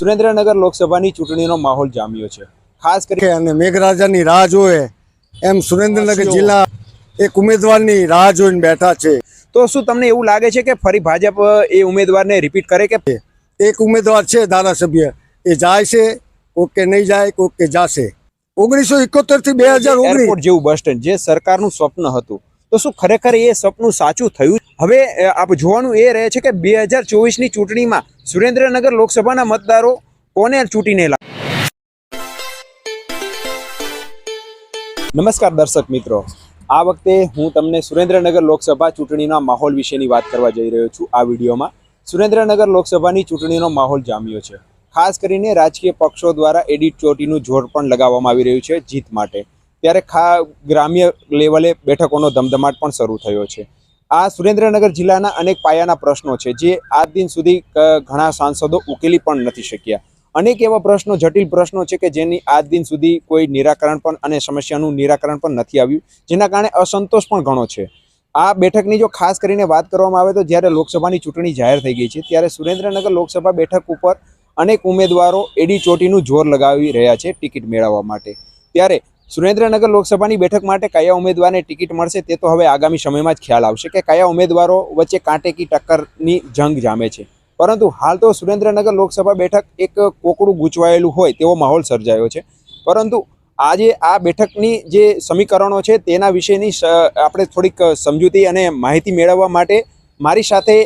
સુરેન્દ્રનગર લોકસભાની ચૂંટણીનો માહોલ જામ્યો છે. ખાસ કરી અને મેઘરાજાની રાહ જોવે એમ સુરેન્દ્રનગર જિલ્લા એક ઉમેદવારની રાહ જોઈને બેઠા છે. તો શું તમને એવું લાગે છે કે ફરી ભાજપ એ ઉમેદવારને રિપીટ કરે કે? એક ઉમેદવાર છે ધારાસભ્ય એ જાય છે કોક કે નહીં જાય કોક કે જાશે. ઓગણીસો ઇકોતેરથી બે હજાર ઓગણીસ જેવું બસ સ્ટેન્ડ જે સરકારનું સ્વપ્ન હતું. તો શું ખરેખર એ સપનું સાચું થયું? હવે આપ જોવાનું એ રહે છે કે બે હજાર ચોવીસની ચૂંટણીમાં સુરેન્દ્રનગર લોકસભાના મતદારો કોને ચૂંટીને લાગે નમસ્કાર દર્શક મિત્રો. આ વખતે હું તમને સુરેન્દ્રનગર લોકસભા ચૂંટણીના માહોલ વિશેની વાત કરવા જઈ રહ્યો છું. આ વિડીયોમાં સુરેન્દ્રનગર લોકસભાની ચૂંટણીનો માહોલ જામ્યો છે. ખાસ કરીને રાજકીય પક્ષો દ્વારા એડિટ ચોટીનું જોર પણ લગાવવામાં આવી રહ્યું છે જીત માટે. ત્યારે ખા, ગ્રામ્ય લેવલે બેઠકોનો ધમધમાટ પણ શરૂ થયો છે. આ સુરેન્દ્રનગર જિલ્લાના અનેક પાયાના પ્રશ્નો છે, જે આજ દિન સુધી ઘણા સાંસદો ઉકેલી પણ નથી શક્યા. અનેક એવા પ્રશ્નો, જટિલ પ્રશ્નો છે કે જેની આજ દિન સુધી કોઈ નિરાકરણ પણ અને સમસ્યાનું નિરાકરણ પણ નથી આવ્યું, જેના કારણે અસંતોષ પણ ઘણો છે. આ બેઠકની જો ખાસ કરીને વાત કરવામાં આવે તો જ્યારે લોકસભાની ચૂંટણી જાહેર થઈ ગઈ છે, ત્યારે સુરેન્દ્રનગર લોકસભા બેઠક ઉપર અનેક ઉમેદવારો એડી ચોટીનું જોર લગાવી રહ્યા છે ટિકિટ મેળવવા માટે. ત્યારે સુરેન્દ્રનગર લોકસભાની બેઠક માટે કયા ઉમેદવારને ટિકિટ મળશે તે તો હવે આગામી સમયમાં જ ખ્યાલ આવશે કે કયા ઉમેદવારો વચ્ચે કાંટેકી ટક્કરની જંગ જામે છે. પરંતુ હાલ તો સુરેન્દ્રનગર લોકસભા બેઠક એક કોકડું ગૂંચવાયેલું હોય તેવો માહોલ સર્જાયો છે. પરંતુ આજે આ બેઠકની જે સમીકરણો છે તેના વિશેની આપણે થોડીક સમજૂતી અને માહિતી મેળવવા માટે મારી સાથે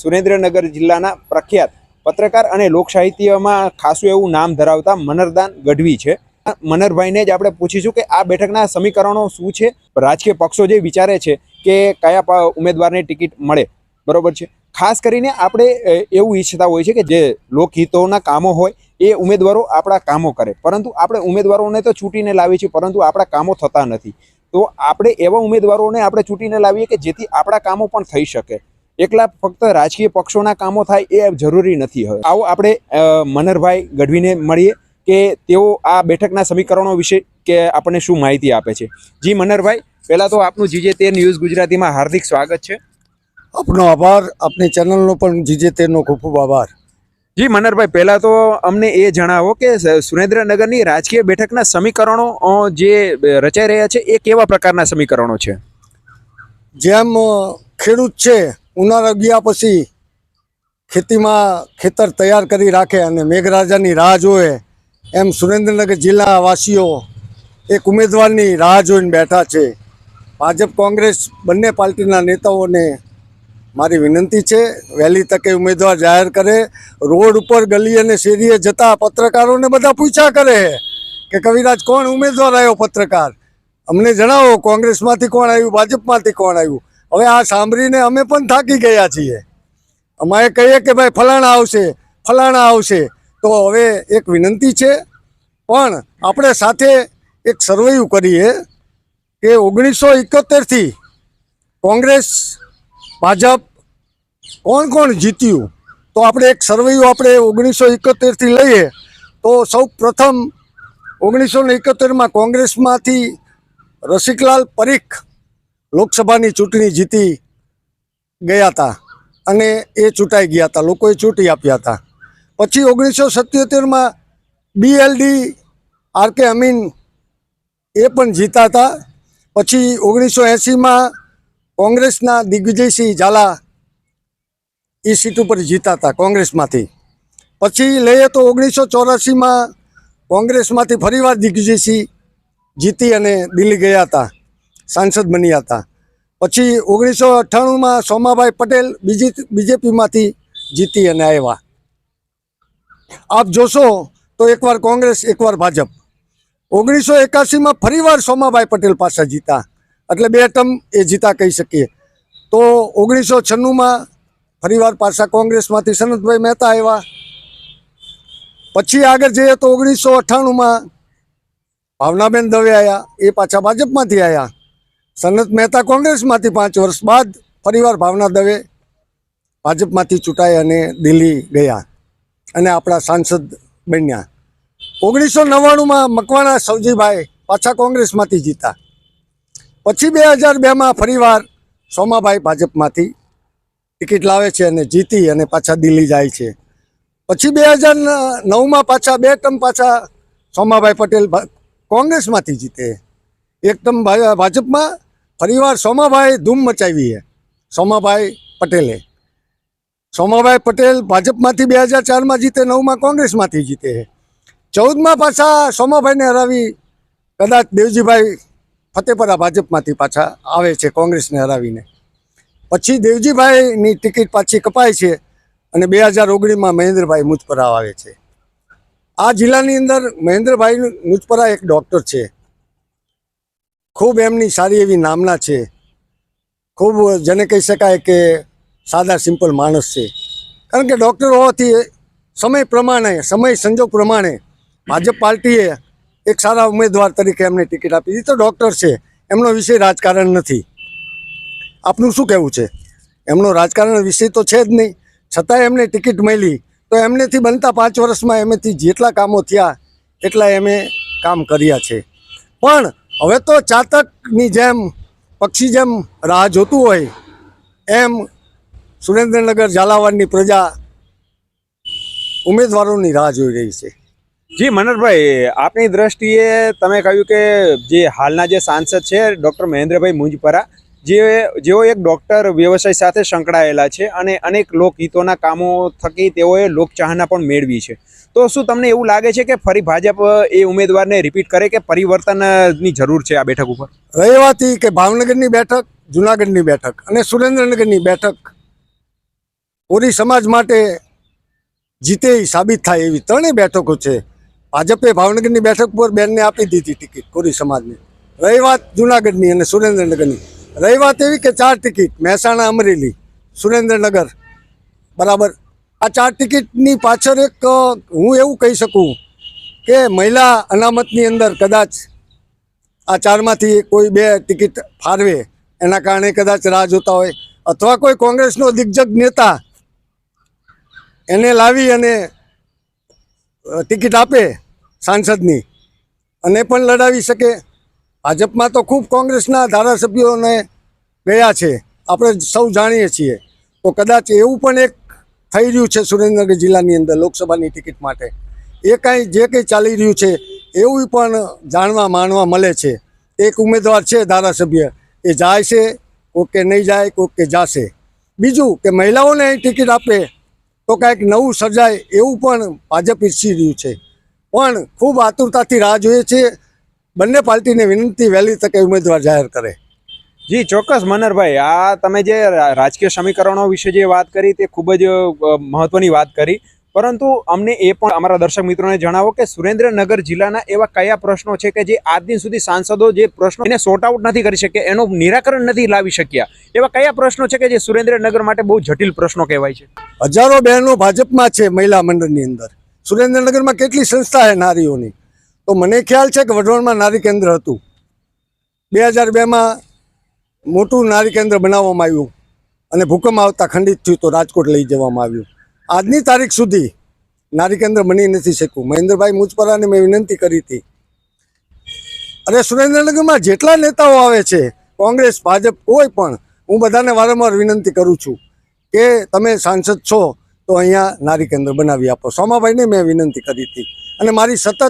સુરેન્દ્રનગર જિલ્લાના પ્રખ્યાત પત્રકાર અને લોકસાહિત્યમાં ખાસું એવું નામ ધરાવતા મનરદાન ગઢવી છે. મનરભાઈને જ આપણે પૂછીશું કે આ બેઠકના સમીકરણો શું છે? રાજકીય પક્ષો જે વિચારે છે કે કયા ઉમેદવારને ટિકિટ મળે. બરોબર છે? ખાસ કરીને આપણે એવું ઈચ્છતા હોય છે કે જે લોકહિતોના કામો હોય, એ ઉમેદવારો આપણા કામો કરે. પરંતુ આપણે ઉમેદવારોને તો છૂટીને લાવીએ છીએ, પરંતુ આપણા કામો થતા નથી. તો આપણે એવા ઉમેદવારોને આપણે છૂટીને લાવીએ કે જેથી આપણા કામો પણ થઈ શકે. એકલા ફક્ત રાજકીય પક્ષોના કામો થાય એ જરૂરી નથી હવે. આવો આપણે મનરભાઈ ગઢવીને મળીએ. કે તેઓ આ બેઠકના સમીકરણો વિશે કે આપણને શું માહિતી આપે છે? જી મનરભાઈ પહેલાં તો આપનું જીજે તે ન્યૂઝ ગુજરાતીમાં હાર્દિક સ્વાગત છે. આપનો આભાર આપની ચેનલનો પણ જીજે તેનો ખૂબ ખૂબ આભાર. જી મનરભાઈ પહેલાં તો અમને એ જણાવો કે સુરેન્દ્રનગરની રાજકીય બેઠકના સમીકરણો જે રચાઈ રહ્યા છે એ કેવા પ્રકારના સમીકરણો છે? જેમ ખેડૂત છે ઉનાળા ગયા પછી ખેતીમાં ખેતર તૈયાર કરી રાખે અને મેઘરાજાની રાહ જોવે એમ સુરેન્દ્રનગર જિલ્લાવાસીઓ એક ઉમેદવારની રાહ જોઈને બેઠા છે. ભાજપ, કોંગ્રેસ બંને પાર્ટીના નેતાઓને મારી વિનંતી છે, વહેલી તકે ઉમેદવાર જાહેર કરે, રોડ ઉપર ગલી અને શેરીએ જતા પત્રકારોને બધા પૂછ્યા કરે કે કવિરાજ કોણ ઉમેદવાર આવ્યો પત્રકાર? અમને જણાવો, કોંગ્રેસમાંથી કોણ આવ્યું, ભાજપમાંથી કોણ આવ્યું? હવે આ સાંભળીને અમે પણ થાકી ગયા છીએ. અમારે કહીએ કે ભાઈ ફલાણા આવશે ફલાણા આવશે. તો હવે એક વિનંતી છે, પણ આપણે સાથે એક સર્વેયું કરીએ કે ઓગણીસો એકોતેરથી કોંગ્રેસ, ભાજપ કોણ કોણ જીત્યું? તો આપણે એક સર્વેયું આપણે ઓગણીસો એકોતેરથી લઈએ. તો સૌ પ્રથમ ઓગણીસો ને એકોતેરમાં કોંગ્રેસમાંથી રસિકલાલ પરીખ લોકસભાની ચૂંટણી જીતી ગયા હતા. અને એ ચૂંટાઈ ગયા હતા. લોકોએ ચૂંટી આપ્યા હતા. પછી ઓગણીસો સત્યોતેરમાં બીએલડી આર કે અમીન એ પણ જીતા હતા. પછી ઓગણીસો એંસીમાં કોંગ્રેસના દિગ્વિજયસિંહ ઝાલા એ સીટ ઉપર જીતા હતા કોંગ્રેસમાંથી. પછી લઈએ તો ઓગણીસો ચોરાસીમાં કોંગ્રેસમાંથી ફરીવાર દિગ્વિજયસિંહ જીતી અને દિલ્હી ગયા હતા. સાંસદ બન્યા હતા. પછી ઓગણીસો અઠ્ઠાણુંમાં સોમાભાઈ પટેલ બીજી, બીજેપીમાંથી જીતી અને આવ્યા. આપ જોશો તો એકવાર કોંગ્રેસ, એકવાર ભાજપ. ઓગણીસો એકાસીમાં ફરીવાર સોમાભાઈ પટેલ પાસે જીતા એટલે બે ટર્મ એ જીતા કહી શકીએ. તો ઓગણીસો છન્નુંમાં ફરીવાર પાછા કોંગ્રેસમાંથી સનતભાઈ મહેતા આવ્યા. પછી આગળ જઈએ તો ઓગણીસો અઠ્ઠાણુંમાં ભાવનાબેન દવે આવ્યા એ પાછા ભાજપમાંથી આવ્યા સનત મહેતા કોંગ્રેસમાંથી પાંચ વર્ષ બાદ ફરીવાર ભાવના દવે ભાજપમાંથી ચૂંટાઈ અને દિલ્હી ગયા. અને આપણા સાંસદ બન્યા. ઓગણીસો નવ્વાણુંમાં મકવાણા સવજીભાઈ પાછા કોંગ્રેસમાંથી જીતા. પછી બે હજાર બેમાં ફરીવાર સોમાભાઈ ભાજપમાંથી ટિકિટ લાવે છે અને જીતી અને પાછા દિલ્હી જાય છે. પછી બે હજાર નવમાં પાછા બે ટર્મ પાછા સોમાભાઈ પટેલ કોંગ્રેસમાંથી જીતે. એક ટર્મ ભાજપમાં ફરીવાર સોમાભાઈ ધૂમ મચાવી છે. સોમાભાઈ પટેલે. સોમાભાઈ પટેલ ભાજપમાંથી બે હજાર ચારમાં જીતે, નવમાં કોંગ્રેસમાંથી જીતે ચૌદમાં પાછા સોમાભાઈને હરાવી કદાચ દેવજીભાઈ ફતેપરા ભાજપમાંથી પાછા આવે છે, કોંગ્રેસને હરાવીને. પછી દેવજીભાઈની ટિકિટ પાછી કપાય છે અને બે હજાર ઓગણીસમાં મહેન્દ્રભાઈ મુજપરા આવે છે. આ જિલ્લાની અંદર મહેન્દ્રભાઈ મુજપરા એક ડૉક્ટર છે. ખૂબ એમની સારી એવી નામના છે. ખૂબ જેને કહી શકાય કે સાદા સિમ્પલ માણસ છે. કારણ કે ડૉક્ટર હોવાથી સમય પ્રમાણે, સમય સંજોગ પ્રમાણે ભાજપ પાર્ટીએ એક સારા ઉમેદવાર તરીકે એમને ટિકિટ આપી દીધી. તો ડૉક્ટર છે. એમનો વિષય રાજકારણ નથી. આપનું શું કહેવું છે? એમનો રાજકારણ વિષય તો છે જ નહીં. છતાંય એમને ટિકિટ મળી. તો એમનેથી બનતા પાંચ વર્ષમાં એમેથી જેટલા કામો થયા, એટલા એમે કામ કર્યા છે. પણ હવે તો ચાતકની જેમ, પક્ષી જેમ રાહ જોતું હોય, એમ સુરેન્દ્રનગર ઝાલાવાડની પ્રજા ઉમેદવારોની રાહ જોઈ રહી છે. જી મનોહરભાઈ આપની દ્રષ્ટિએ તમે કહ્યું કે જે હાલના જે સાંસદ છે ડૉક્ટર મહેન્દ્રભાઈ મુંજપરા જે જેઓ એક ડૉક્ટર વ્યવસાય સાથે સંકળાયેલા છે અને અનેક લોકહિતોના કામો થકી તેઓએ લોકચાહના પણ મેળવી છે. તો શું તમને એવું લાગે છે કે ફરી ભાજપ એ ઉમેદવારને રિપીટ કરે કે પરિવર્તનની જરૂર છે આ બેઠક ઉપર? રહેવાથી કે ભાવનગરની બેઠક જુનાગઢની બેઠક અને સુરેન્દ્રનગરની બેઠક કોરી સમાજ માટે જીતે સાબિત થાય એવી ત્રણેય બેઠકો છે. ભાજપે ભાવનગરની બેઠક પર બેનને આપી દીધી ટિકિટ કોરી સમાજને. રહી વાત જુનાગઢની અને સુરેન્દ્રનગરની. રહી વાત એવી કે ચાર ટિકિટ, મહેસાણા, અમરેલી, સુરેન્દ્રનગર. બરાબર? આ ચાર ટિકિટની પાછળ એક હું એવું કહી શકું કે મહિલા અનામતની અંદર કદાચ આ ચારમાંથી કોઈ બે ટિકિટ ફાળવે. એના કારણે કદાચ રાહ જોતા હોય. અથવા કોઈ કોંગ્રેસનો દિગ્ગજ નેતા એને લાવી અને ટિકિટ આપે સાંસદની. અને પણ લડાવી શકે. ભાજપમાં તો ખૂબ કોંગ્રેસના ધારાસભ્યોને ગયા છે. આપણે સૌ જાણીએ છીએ. તો કદાચ એવું પણ એક થઈ રહ્યું છે સુરેન્દ્રનગર જિલ્લાની અંદર લોકસભાની ટિકિટ માટે. એ કાંઈ જે કંઈ ચાલી રહ્યું છે એવું પણ જાણવા, માણવા મળે છે. એક ઉમેદવાર છે ધારાસભ્ય. એ જાય છે કોકે નહીં જાય કોકે જાશે. બીજું કે મહિલાઓને ટિકિટ આપે. તો કાંઈક નવું સર્જાય એવું પણ ભાજપ ઈચ્છી રહ્યું છે. પણ ખૂબ આતુરતાથી રાહ જોઈએ છે. બંને પાર્ટીને વિનંતી વહેલી તકે ઉમેદવાર જાહેર કરે. જી, ચોક્કસ, મનરભાઈ. આ તમે જે રાજકીય સમીકરણો વિશે જે વાત કરી તે ખૂબ જ મહત્વની વાત કરી. પરંતુ અમને એ પણ અમારા દર્શક મિત્રોને જણાવો કે સુરેન્દ્રનગર જિલ્લાના એવા કયા પ્રશ્નો છે કે જે આજ દિન સુધી સાંસદો જે પ્રશ્નો એને સોર્ટ આઉટ નથી કરી શક્યા, એનું નિરાકરણ નથી લાવી શક્યા? એવા કયા પ્રશ્નો છે કે જે સુરેન્દ્રનગર માટે બહુ જટિલ પ્રશ્નો કહેવાય છે? હજારો બહેનો ભાજપમાં છે મહિલા મંડળની અંદર. સુરેન્દ્રનગરમાં કેટલી સંસ્થા છે નારીઓની? તો મને ખ્યાલ છે કે વઢવાણમાં નારી કેન્દ્ર હતું. બે હજાર બેમાં મોટું નારી કેન્દ્ર બનાવવામાં આવ્યું અને ભૂકંપ આવતા ખંડિત થયું તો રાજકોટ લઈ જવામાં આવ્યું. આજની તારીખ સુધી નારી કેન્દ્ર બની નથી શક્યું. મહેન્દ્રભાઈ મુજપરાને મેં વિનંતી કરી હતી. અરે સુરેન્દ્રનગરમાં જેટલા નેતાઓ આવે છે, કોંગ્રેસ, ભાજપ, કોઈ પણ, હું બધાને વારંવાર વિનંતી કરું છું કે તમે સાંસદ છો તો અહીંયા નારી કેન્દ્ર બનાવી આપો. સોમાભાઈને મેં વિનંતી કરી હતી. અને મારી સતત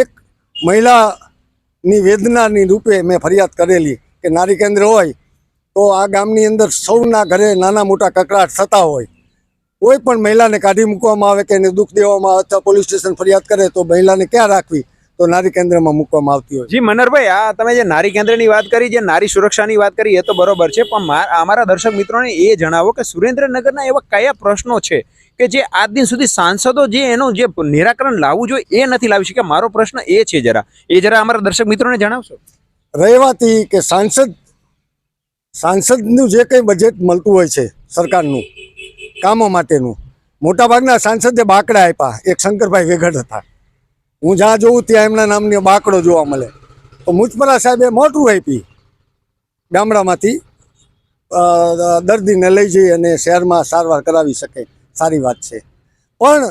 એક મહિલાની વેદનાની રૂપે મેં ફરિયાદ કરેલી કે નારી કેન્દ્ર હોય તો આ ગામની અંદર સૌના ઘરે નાના મોટા કકડાટ થતા હોય. કોઈ પણ મહિલાને કાઢી મૂકવામાં આવે કે એને દુઃખ દેવામાં આવે અથવા પોલીસ સ્ટેશન ફરિયાદ કરે તો મહિલાને ક્યાં રાખવી? તો નારી કેન્દ્રમાં મૂકવામાં આવતી હોય જી મનરભાઈ આ તમે જે નારી કેન્દ્રની વાત કરી જે નારી સુરક્ષાની વાત કરી એ તો બરોબર છે પણ અમારા દર્શક મિત્રોને એ જણાવો કે સુરેન્દ્રનગરના એવા કયા પ્રશ્નો છે કે જે આજ દિન સુધી સાંસદો જે એનું જે નિરાકરણ લાવવું જોઈએ એ નથી લાવી શક્યા? મારો પ્રશ્ન એ છે જરા. એ જરા અમારા દર્શક મિત્રોને જણાવશો. રહેવાથી કે સાંસદ સાંસદનું જે કંઈ બજેટ મળતું હોય છે સરકારનું, કામો માટેનું. મોટાભાગના સાંસદે બાકડા આપ્યા. એક શંકરભાઈ વેગડ હતા. હું જ્યાં જોઉં ત્યાં એમના નામની બાકડો જોવા મળે. તો મુજપરા સાહેબે મોટું આપી ગામડામાંથી દર્દીને લઈ જઈ અને શહેરમાં સારવાર કરાવી શકે. સારી વાત છે. પણ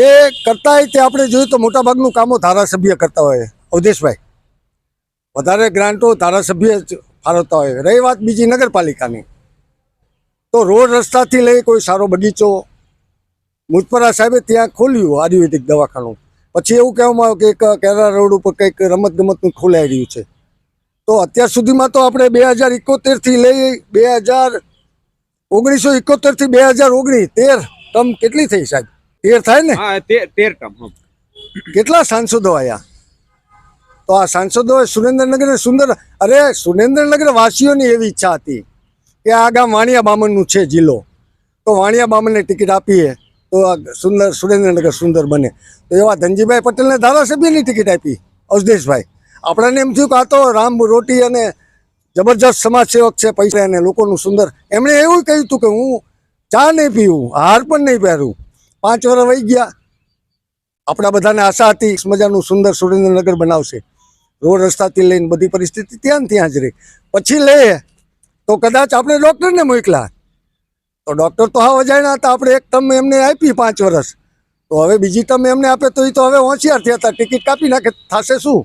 એ કરતાંય તે આપણે જોયું તો મોટાભાગનું કામો ધારાસભ્ય કરતા હોય. અવધેશભાઈ, વધારે ગ્રાન્ટો ધારાસભ્ય જ ફાળવતા હોય. રહી વાત બીજી નગરપાલિકાની. તો રોડ રસ્તાથી લઈ કોઈ સારો બગીચો. મુજપરા સાહેબે ત્યાં ખોલ્યું આયુર્વેદિક દવાખાનું. પછી એવું કહેવામાં આવ્યું કે એક કેરા રોડ ઉપર કંઈક રમત ગમતનું ખોલાઈ રહ્યું છે. તો અત્યાર સુધીમાં તો આપણે બે હજાર એકોતેરથી લઈ બે હજાર ઓગણીસો એકોતેરથી બે હજાર ઓગણીસ તેર ટર્મ કેટલી થઈ સાહેબ? તેર થાય ને? તેર તેર ટર્મ કેટલા સાંસદો આવ્યા તો આ સાંસદોએ સુરેન્દ્રનગરને સુંદર અરે સુરેન્દ્રનગર વાસીઓની એવી ઈચ્છા હતી. કે આ વાણિયા બામણનું છે જિલ્લો. તો વાણિયા બામણને ટિકિટ આપીએ તો આ સુંદર સુરેન્દ્રનગર સુંદર બને. તો એવા ધનજીભાઈ પટેલને ધારાસભ્યની ટિકિટ આપી, અવધેશભાઈ. આપણને એમ થયું કે આ તો રામ રોટી અને જબરજસ્ત સમાજ સેવક છે, પૈસા અને લોકોનું સુંદર. એમણે એવું કહ્યું હતું કે હું ચા નહીં પીવું, હાર પણ નહીં પહેરું. પાંચ વર્ષ વહી ગયા. આપણા બધાને આશા હતી મજાનું સુંદર સુરેન્દ્રનગર બનાવશે. રોડ રસ્તાથી લઈને બધી પરિસ્થિતિ ત્યાં ત્યાં જ રહી. પછી લે તો કદાચ આપણે ડૉક્ટરને મોકલા. તો ડૉક્ટર તો હા અજાણ્યા હતા, આપણે એક ટર્મ એમને આપી પાંચ વર્ષ. તો હવે બીજી ટર્મ એમને આપે તો એ તો હવે હોશિયાર થયા હતા, ટિકિટ કાપી નાખે, થશે શું?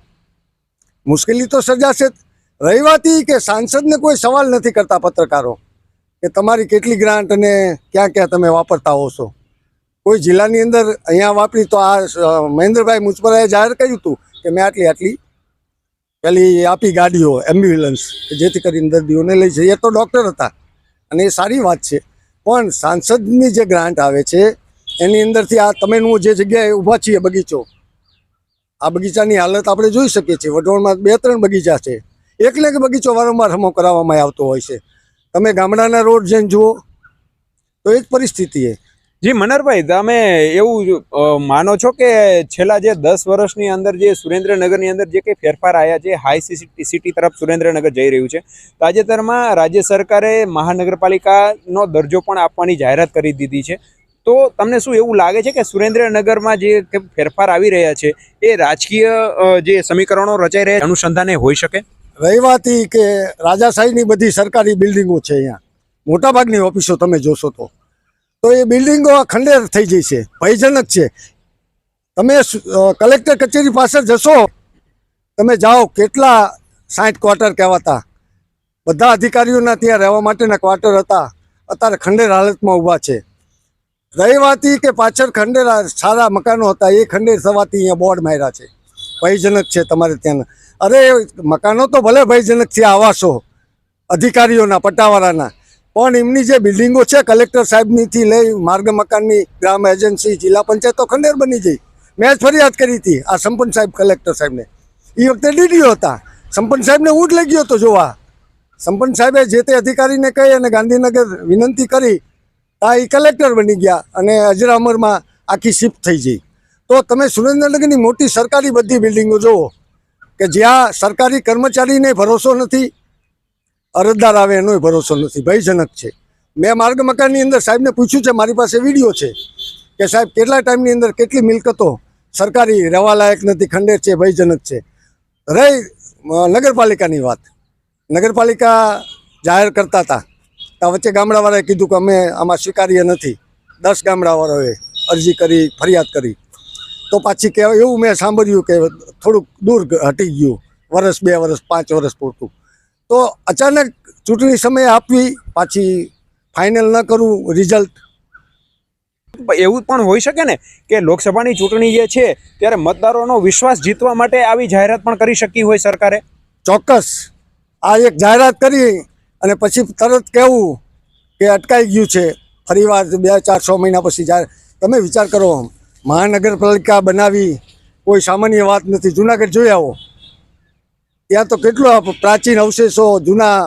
મુશ્કેલી તો સર્જાશે. રહી વાત કે સાંસદને કોઈ સવાલ નથી કરતા પત્રકારો, કે તમારી કેટલી ગ્રાન્ટ અને ક્યાં ક્યાં તમે વાપરતા હો છો? કોઈ જિલ્લાની અંદર અહીંયા વાપરી તો આ મહેન્દ્રભાઈ મુચપરાએ જાહેર કર્યું હતું કે મેં આટલી આટલી પેલી આપી ગાડીઓ એમ્બ્યુલન્સ જેથી કરીને દર્દીઓને લઈ જઈએ તો ડૉક્ટર હતા. અને એ સારી વાત છે. પણ સાંસદની જે ગ્રાન્ટ આવે છે, એની અંદરથી આ તમેનું જે જગ્યાએ ઊભા છીએ બગીચો, આ બગીચાની હાલત આપણે જોઈ શકીએ છીએ. વઢવાણમાં બે ત્રણ બગીચા છે. એકલે એક બગીચો વારંવાર હમો કરાવવામાં આવતો હોય છે. તમે ગામડાના રોડ જઈને જુઓ, તો એ જ પરિસ્થિતિ છે. જી, મનરભાઈ, તમે એવું માનો છો કે છેલ્લા જે દસ વર્ષની અંદર જે સુરેન્દ્રનગરની અંદર જે કંઈ ફેરફાર આવ્યા છે, હાઈ સિટી તરફ સુરેન્દ્રનગર જઈ રહ્યું છે, તાજેતરમાં રાજ્ય સરકારે મહાનગરપાલિકાનો દરજ્જો પણ આપવાની જાહેરાત કરી દીધી છે. તો તમને શું એવું લાગે છે કે સુરેન્દ્રનગરમાં જે ફેરફાર આવી રહ્યા છે, એ રાજકીય જે સમીકરણો રચાઈ રહ્યા અનુસંધાને હોઈ શકે? રહેવાથી કે રાજાશાહીની બધી સરકારી બિલ્ડિંગો છે અહીંયા. મોટાભાગની ઓફિસો તમે જોશો તો. તો એ બિલ્ડિંગો ખંડેર થઈ જઈ છે, ભયજનક છે. તમે કલેક્ટર કચેરી પાસે જશો, તમે જાઓ, કેટલા સાઠ ક્વાર્ટર કહેવાતા. બધા અધિકારીઓના ત્યાં રહેવા માટેના ક્વાર્ટર હતા. અત્યારે ખંડેર હાલતમાં ઊભા છે. રહી વાત કે પાછળ ખંડેર સારા મકાનો હતા, એ ખંડેર થવાથી અહીંયા બોર્ડ માર્યા છે. ભયજનક છે તમારે ત્યાંના. અરે, મકાનો તો ભલે ભયજનક છે, આવાસો. અધિકારીઓના પટ્ટાવાળાના પણ એમની જે બિલ્ડિંગો છે, કલેક્ટર સાહેબનીથી લઈ માર્ગ મકાનની, ગ્રામ એજન્સી, જિલ્લા પંચાયત તો ખંડેર બની ગઈ. મેં જ ફરિયાદ કરી હતી આ સંપન્ન સાહેબ, કલેક્ટર સાહેબને. એ વખતે ડીડીઓ હતા. સંપન્ન સાહેબને ઊંટ લઈ ગયો હતો જોવા. સંપન્ન સાહેબે જે તે અધિકારીને કહી અને ગાંધીનગર વિનંતી કરી આ એ કલેક્ટર બની ગયા અને અજરામરમાં આખી શિફ્ટ થઈ ગઈ. તો તમે સુરેન્દ્રનગરની મોટી સરકારી બધી બિલ્ડિંગો જુઓ કે જ્યાં સરકારી કર્મચારીને ભરોસો નથી અરજદાર આવે એનોય ભરોસો નથી, ભયજનક છે. મેં માર્ગ મકાનની અંદર સાહેબને પૂછ્યું છે, મારી પાસે વીડિયો છે કે સાહેબ કેટલા ટાઈમની અંદર કેટલી મિલકતો સરકારી રવાલાયક નથી, ખંડેર છે, ભયજનક છે. રહી નગરપાલિકાની વાત. નગરપાલિકા જાહેર કરતા હતા. ત્યાં વચ્ચે ગામડાવાળાએ કીધું કે અમે આમાં સ્વીકાર્ય નથી. દસ ગામડાવાળાઓએ અરજી કરી, ફરિયાદ કરી. તો પાછી કહેવાય એવું મેં સાંભળ્યું કે થોડુંક દૂર હટી ગયું. વર્ષ બે વર્ષ પાંચ વર્ષ પૂરતું. તો અચાનક ચૂંટણી સમયે આપવી પાછી ફાઇનલ ન કરવું રિઝલ્ટ એવું પણ હોઈ શકે ને કે લોકસભાની ચૂંટણી જે છે ત્યારે મતદારોનો વિશ્વાસ જીતવા માટે આવી જાહેરાત પણ કરી શકી હોય સરકારે? ચોક્કસ. આ એક જાહેરાત કરી અને પછી તરત કહેવું કે અટકાઈ ગયું છે. ફરીવાર બે ચાર છ મહિના પછી જાહેર તમે વિચાર કરો મહાનગરપાલિકા બનાવી કોઈ સામાન્ય વાત નથી. જુનાગઢ જોઈ આવો. ત્યાં તો કેટલો પ્રાચીન અવશેષો, જૂના,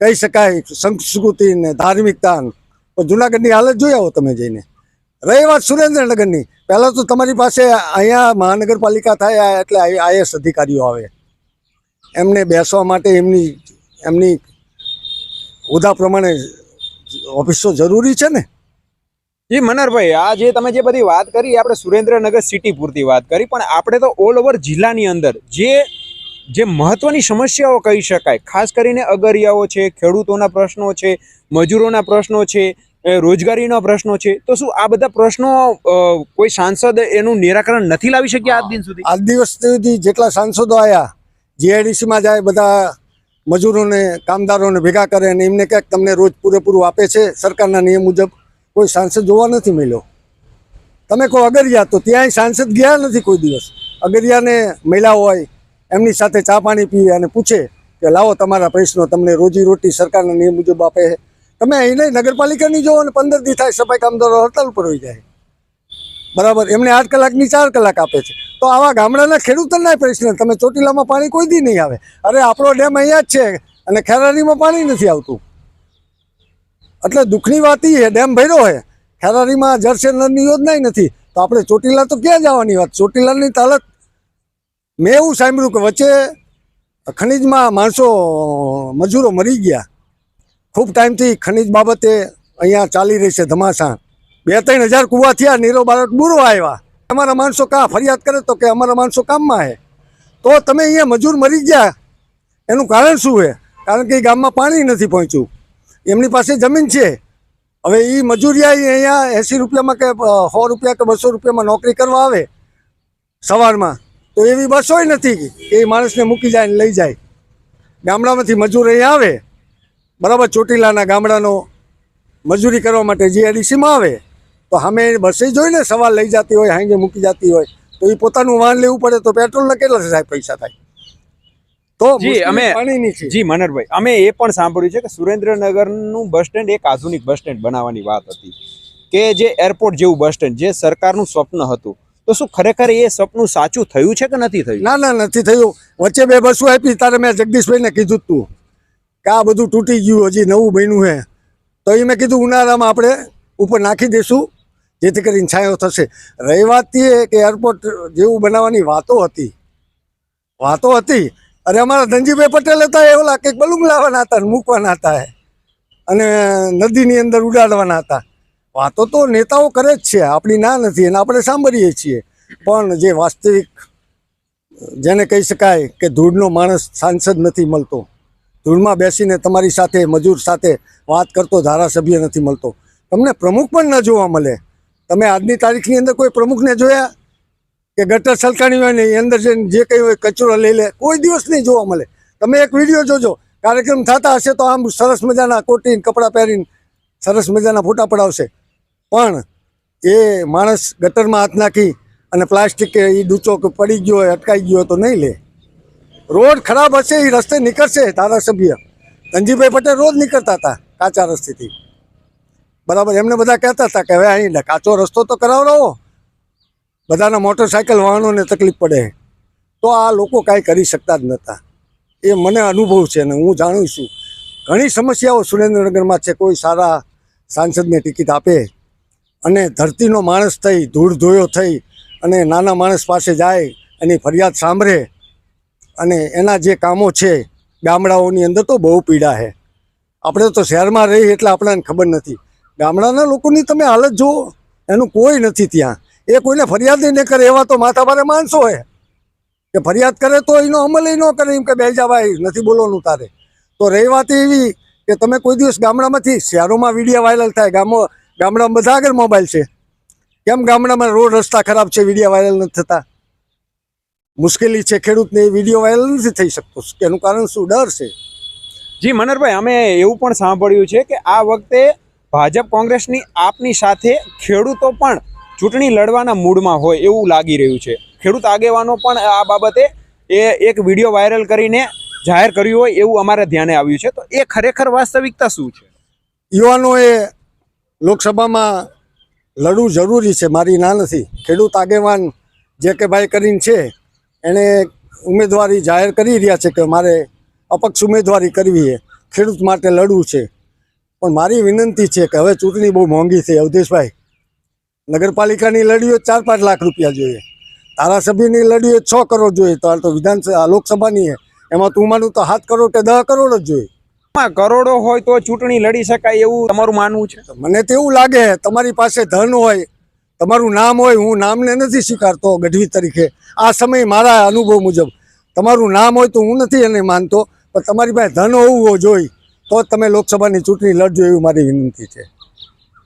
કહી શકાય, સંસ્કૃતિ ને ધાર્મિકતા જુનાગઢની હાલત જોઈ આવો તમે જઈને. રહી વાત સુરેન્દ્રનગરની. પહેલાં તો તમારી પાસે અહીંયા મહાનગરપાલિકા થાય એટલે આઈએસ અધિકારીઓ આવે. એમને બેસવા માટે એમની એમની હોદ્દા પ્રમાણે ઓફિસો જરૂરી છે ને? જી મનરભાઈ આ જે તમે જે બધી વાત કરી, આપણે સુરેન્દ્રનગર સિટી પૂરતી વાત કરી, પણ આપણે તો ઓલ ઓવર જિલ્લાની અંદર જે જે મહત્વની સમસ્યાઓ કહી શકાય, ખાસ કરીને અગરિયાઓ છે, ખેડૂતોના પ્રશ્નો છે, મજૂરોના પ્રશ્નો છે રોજગારીના પ્રશ્નો છે, તો શું આ બધા પ્રશ્નો કોઈ સાંસદ એનું નિરાકરણ નથી લાવી શક્યા આજ દિન સુધી? આજ દિવસ સુધી જેટલા સાંસદો આવ્યા જીઆઈડીસીમાં જાય બધા મજૂરોને, કામદારોને ભેગા કરે અને એમને ક્યાંક તમને રોજ પૂરેપૂરું આપે છે, સરકારના નિયમ મુજબ કોઈ સાંસદ જોવા નથી મળ્યો. તમે કહો અગરિયા, તો ત્યાં સાંસદ ગયા નથી કોઈ દિવસ. અગરિયાને મહિલા હોય એમની સાથે ચા પાણી પીએ અને પૂછે કે લાવો તમારા પ્રશ્નો, તમને રોજી રોટી સરકારના નિયમ મુજબ આપે તમે અહીં નહીં, નગરપાલિકાની જો અને પંદર દી થાય સફાઈ કામદારો હડતાલ ઉપર હોઈ જાય. બરાબર? એમને આઠ કલાકની, ચાર કલાક આપે છે. તો આવા ગામડાના ખેડૂતોના પ્રશ્ન, તમે ચોટીલામાં પાણી કોઈ દી નહીં આવે. અરે, આપણો ડેમ અહીંયા જ છે અને ખેરારીમાં પાણી નથી આવતું. એટલે દુઃખની વાત એ ડેમ ભર્યો છે. ખેરારીમાં જળસેનની યોજના નથી. તો આપણે ચોટીલા તો ક્યાં જવાની વાત? ચોટીલાની તો હાલત મેં એવું સાંભળ્યું કે વચ્ચે ખનિજમાં માણસો, મજૂરો મરી ગયા. ખૂબ ટાઈમથી ખનિજ બાબતે અહીંયા ચાલી રહી છે ધમાસાણ બે ત્રણ હજાર કુવા થયા નીરો બાળક બુરો આવ્યા. અમારા માણસો કાં ફરિયાદ કરે તો કે અમારા માણસો કામમાં છે તો તમે અહીંયા મજૂર મરી ગયા. એનું કારણ શું છે કારણ કે એ ગામમાં પાણી નથી પહોંચ્યું. એમની પાસે જમીન છે. હવે એ મજૂરિયા અહીંયા એંસી રૂપિયામાં કે સો રૂપિયા કે બસો રૂપિયામાં નોકરી કરવા આવે, સવારમાં. તો એવી બસોય નથી કે એ માણસને મૂકી જાય ને લઈ જાય. ગામડામાંથી મજૂર અહીં આવે બરાબર ચોટીલાના ગામડાનો મજૂરી કરવા માટે જીઆઈડીસીમાં આવે તો સામે બસે જોઈને સવાર લઈ જતી હોય હાંજે મૂકી જતી હોય તો એ પોતાનું વાહન લેવું પડે તો પેટ્રોલના કેટલા થાય પૈસા થાય? તો જી, અમે- જી મનરભાઈ અમે એ પણ સાંભળ્યું છે કે સુરેન્દ્રનગરનું બસ સ્ટેન્ડ એક આધુનિક બસ સ્ટેન્ડ બનાવવાની વાત હતી કે જે એરપોર્ટ જેવું બસ સ્ટેન્ડ જે સરકારનું સ્વપ્ન હતું. તો શું ખરેખર એ સપનું સાચું થયું છે કે નથી થયું? ના ના, નથી થયું. વચ્ચે બે બસો આપી તારે મેં જગદીશભાઈને કીધું તું કે આ બધું તૂટી ગયું, હજી નવું બન્યું છે તો એ મેં કીધું, ઉનાળામાં આપણે ઉપર નાખી દઈશું, જેથી કરીને છાંયો થશે. રહી વાત એ કે એરપોર્ટ જેવું બનાવવાની વાતો હતી. વાતો હતી. અરે અમારા ધનજીભાઈ પટેલ હતા એ ઓલા કંઈક બલૂન લાવવાના હતા મૂકવાના હતા અને નદીની અંદર ઉડાડવાના હતા. વાતો તો નેતાઓ કરે જ છે, આપણી ના નથી અને આપણે સાંભળીએ છીએ. પણ જે વાસ્તવિક, જેને કહી શકાય કે ધૂળનો માણસ સાંસદ નથી મળતો. ધૂળમાં બેસીને તમારી સાથે, મજૂર સાથે વાત કરતો ધારાસભ્ય નથી મળતો. તમને પ્રમુખ પણ ન જોવા મળે. તમે આજની તારીખની અંદર કોઈ પ્રમુખને જોયા? કે ગટર સલકાણી હોય ને એ અંદર જઈને જે કંઈ હોય કચરો લઈ લે, કોઈ દિવસ નહીં જોવા મળે. તમે એક વીડિયો જોજો. કાર્યક્રમ થતા હશે તો આમ સરસ મજાના કોટીન કપડાં પહેરીને સરસ મજાના ફોટા પડાવશે. પણ એ માણસ ગટરમાં હાથ નાખી અને પ્લાસ્ટિક કે એ ડૂચો કે પડી ગયો હોય, અટકાઈ ગયો તો નહીં લે. રોડ ખરાબ હશે એ રસ્તે નીકળશે ધારાસભ્ય. ધનજીભાઈ પટેલ રોજ નીકળતા હતા કાચા રસ્તેથી. બરાબર, એમને બધા કહેતા હતા કે હવે અહીં કાચો રસ્તો તો કરાવડાવો. બધાના મોટરસાયકલ વાહનોને તકલીફ પડે. તો આ લોકો કાંઈ કરી શકતા જ નહોતા. એ મને અનુભવ છે અને હું જાણું છું. ઘણી સમસ્યાઓ સુરેન્દ્રનગરમાં છે, કોઈ સારા સાંસદને ટિકિટ આપે. અને ધરતીનો માણસ થઈ, ધૂળ ધોયો થઈ અને નાના માણસ પાસે જાય, એની ફરિયાદ સાંભળે અને એના જે કામો છે, ગામડાઓની અંદર તો બહુ પીડા છે આપણે તો શહેરમાં રહી એટલે આપણને ખબર નથી. ગામડાના લોકોની તમે હાલત જુઓ, એનું કોઈ નથી ત્યાં. એ કોઈને ફરિયાદ ન કરે, એવા તો માથાભારે માણસો હોય કે ફરિયાદ કરે તો એનો અમલ ન કરે, એમ કે બે જા ભાઈ, નથી બોલવાનું તારે. તો રહી વાત એવી કે તમે કોઈ દિવસ ગામડામાંથી, શહેરોમાં વીડિયો વાયરલ થાય, ગામો ગામડામાં બધા આગળ મોબાઈલ છે. કેમ ગામડામાં રોડ રસ્તા ખરાબ છે વીડિયો વાયરલ નથી થતા? મુશ્કેલી છે ખેડૂતને એ વીડિયો વાયરલ નથી થઈ શકતો. એનું કારણ શું? ડર છે. જી મનરભાઈ અમે એવું પણ સાંભળ્યું છે કે આ વખતે ભાજપ કોંગ્રેસની આપની સાથે ખેડૂતો પણ ચૂંટણી લડવાના મૂડમાં હોય એવું લાગી રહ્યું છે. ખેડૂત આગેવાનો પણ આ બાબતે એ એક વીડિયો વાયરલ કરીને જાહેર કર્યું હોય એવું અમારે ધ્યાને આવ્યું છે. તો એ ખરેખર વાસ્તવિકતા શું છે? યુવાનોએ લોકસભામાં લડવું જરૂરી છે, મારી ના નથી. ખેડૂત આગેવાન જે કે ભાઈ કરીને છે, એણે ઉમેદવારી જાહેર કરી રહ્યા છે કે મારે અપક્ષ ઉમેદવારી કરવી છે. ખેડૂત માટે લડવું છે. પણ મારી વિનંતી છે કે હવે ચૂંટણી બહુ મોંઘી થઈ અવધેશભાઈ. નગરપાલિકાની લડીઓ ચાર પાંચ લાખ રૂપિયા જોઈએ. ધારાસભ્યની હોય છ કરોડ જોઈએ. તો આ તો વિધાનસભા લોકસભાની એમાં તું માનું તો સાત કરોડ કે દસ કરોડ જ જોઈએ. કરોડો હોય તો ચૂંટણી લડી શકાય એવું તમારું માનવું છે? મને તો એવું લાગે તમારી પાસે ધન હોય તમારું નામ હોય હું નામને નથી સ્વીકારતો ગઢવી તરીકે. આ સમય મારા અનુભવ મુજબ. તમારું નામ હોય તો હું નથી એને માનતો પણ તમારી પાસે ધન હોવું જોઈએ તો જ તમે લોકસભાની ચૂંટણી લડજો એવી મારી વિનંતી છે.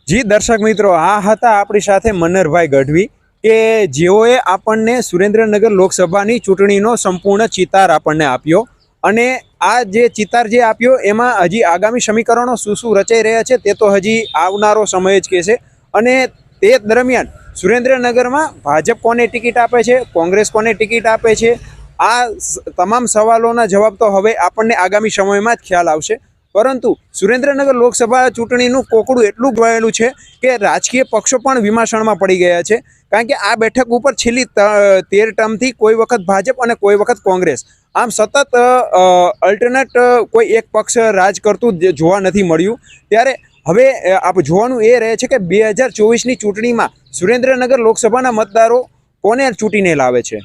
જી દર્શક મિત્રો આ હતા આપણી સાથે મનરભાઈ ગઢવી કે જેઓએ આપણને સુરેન્દ્રનગર લોકસભાની ચૂંટણીનો સંપૂર્ણ ચિતાર આપણને આપ્યો. અને આ જે ચિતાર જે આપ્યો, એમાં હજી આગામી સમીકરણો શું શું રચાઈ રહ્યા છે, તે તો હજી આવનારો સમય જ કહેશે. અને તે દરમિયાન સુરેન્દ્રનગરમાં ભાજપ કોને ટિકિટ આપે છે, કોંગ્રેસ કોને ટિકિટ આપે છે, આ તમામ સવાલોના જવાબ તો હવે આપણને આગામી સમયમાં જ ખ્યાલ આવશે. પરંતુ સુરેન્દ્રનગર લોકસભા ચૂંટણીનું કોકડું એટલું ગવાયેલું છે કે રાજકીય પક્ષો પણ વિમાસણમાં પડી ગયા છે. કારણ કે આ બેઠક ઉપર છેલ્લી તેર ટર્મથી કોઈ વખત ભાજપ અને કોઈ વખત કોંગ્રેસ. આમ સતત અલ્ટરનેટ કોઈ એક પક્ષ રાજ કરતું જોવા નથી મળ્યું. ત્યારે હવે આપ જોવાનું એ રહે છે કે બે હજાર ચોવીસની ચૂંટણીમાં સુરેન્દ્રનગર લોકસભાના મતદારો કોને ચૂંટીને લાવે છે?